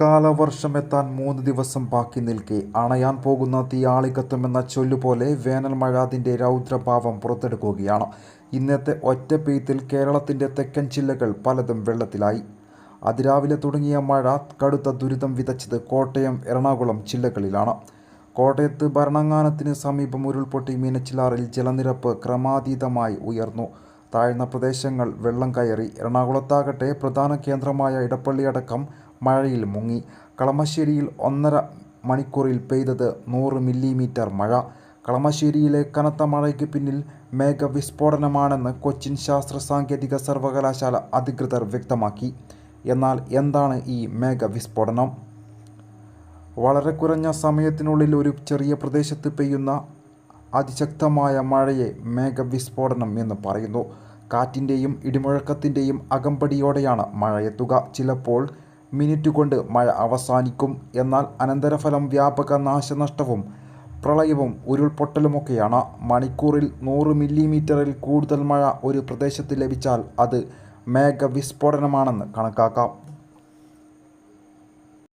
കാലവർഷമെത്താൻ മൂന്ന് ദിവസം ബാക്കി നിൽക്കെ. അണയാൻ പോകുന്ന തീയാളികത്തുമെന്ന ചൊല്ലുപോലെ വേനൽ മഴ അതിന്റെ രൗദ്രഭാവം പുറത്തെടുക്കുകയാണ്. ഇന്നത്തെ ഒറ്റ പെയ്ത്തിൽ കേരളത്തിന്റെ തെക്കൻ ജില്ലകൾ പലതും വെള്ളത്തിലായി. അതിരാവിലെ തുടങ്ങിയ മഴ കടുത്ത ദുരിതം വിതച്ചത് കോട്ടയം എറണാകുളം ജില്ലകളിലാണ് കോട്ടയത്ത് ഭരണങ്ങാനത്തിന് സമീപം ഉരുൾപൊട്ടി മീനച്ചിലാറിൽ ജലനിരപ്പ് ക്രമാതീതമായി ഉയർന്നു. താഴ്ന്ന പ്രദേശങ്ങൾ വെള്ളം കയറി. എറണാകുളത്താകട്ടെ പ്രധാന കേന്ദ്രമായ ഇടപ്പള്ളി അടക്കം മഴയിൽ മുങ്ങി. കളമശ്ശേരിയിൽ ഒന്നര മണിക്കൂറിൽ പെയ്തത് നൂറ് മില്ലിമീറ്റർ മഴ. കളമശ്ശേരിയിലെ കനത്ത മഴയ്ക്ക് പിന്നിൽ മേഘവിസ്ഫോടനമാണെന്ന് കൊച്ചിൻ ശാസ്ത്ര സാങ്കേതിക സർവകലാശാല അധികൃതർ വ്യക്തമാക്കി. എന്നാൽ എന്താണ് ഈ മേഘവിസ്ഫോടനം? വളരെ കുറഞ്ഞ സമയത്തിനുള്ളിൽ ഒരു ചെറിയ പ്രദേശത്ത് പെയ്യുന്ന അതിശക്തമായ മഴയെ മേഘവിസ്ഫോടനം എന്ന് പറയുന്നു. കാറ്റിന്റെയും ഇടിമുഴക്കത്തിന്റെയും അകമ്പടിയോടെയാണ് മഴയെത്തുക. ചിലപ്പോൾ മിനിറ്റ് കൊണ്ട് മഴ അവസാനിക്കും. എന്നാൽ അനന്തരഫലം വ്യാപക നാശനഷ്ടവും പ്രളയവും ഉരുൾപൊട്ടലുമൊക്കെയാണ്. മണിക്കൂറിൽ നൂറ് മില്ലിമീറ്ററിൽ കൂടുതൽ മഴ ഒരു പ്രദേശത്ത് ലഭിച്ചാൽ അത് മേഘവിസ്ഫോടനമാണെന്ന് കണക്കാക്കാം.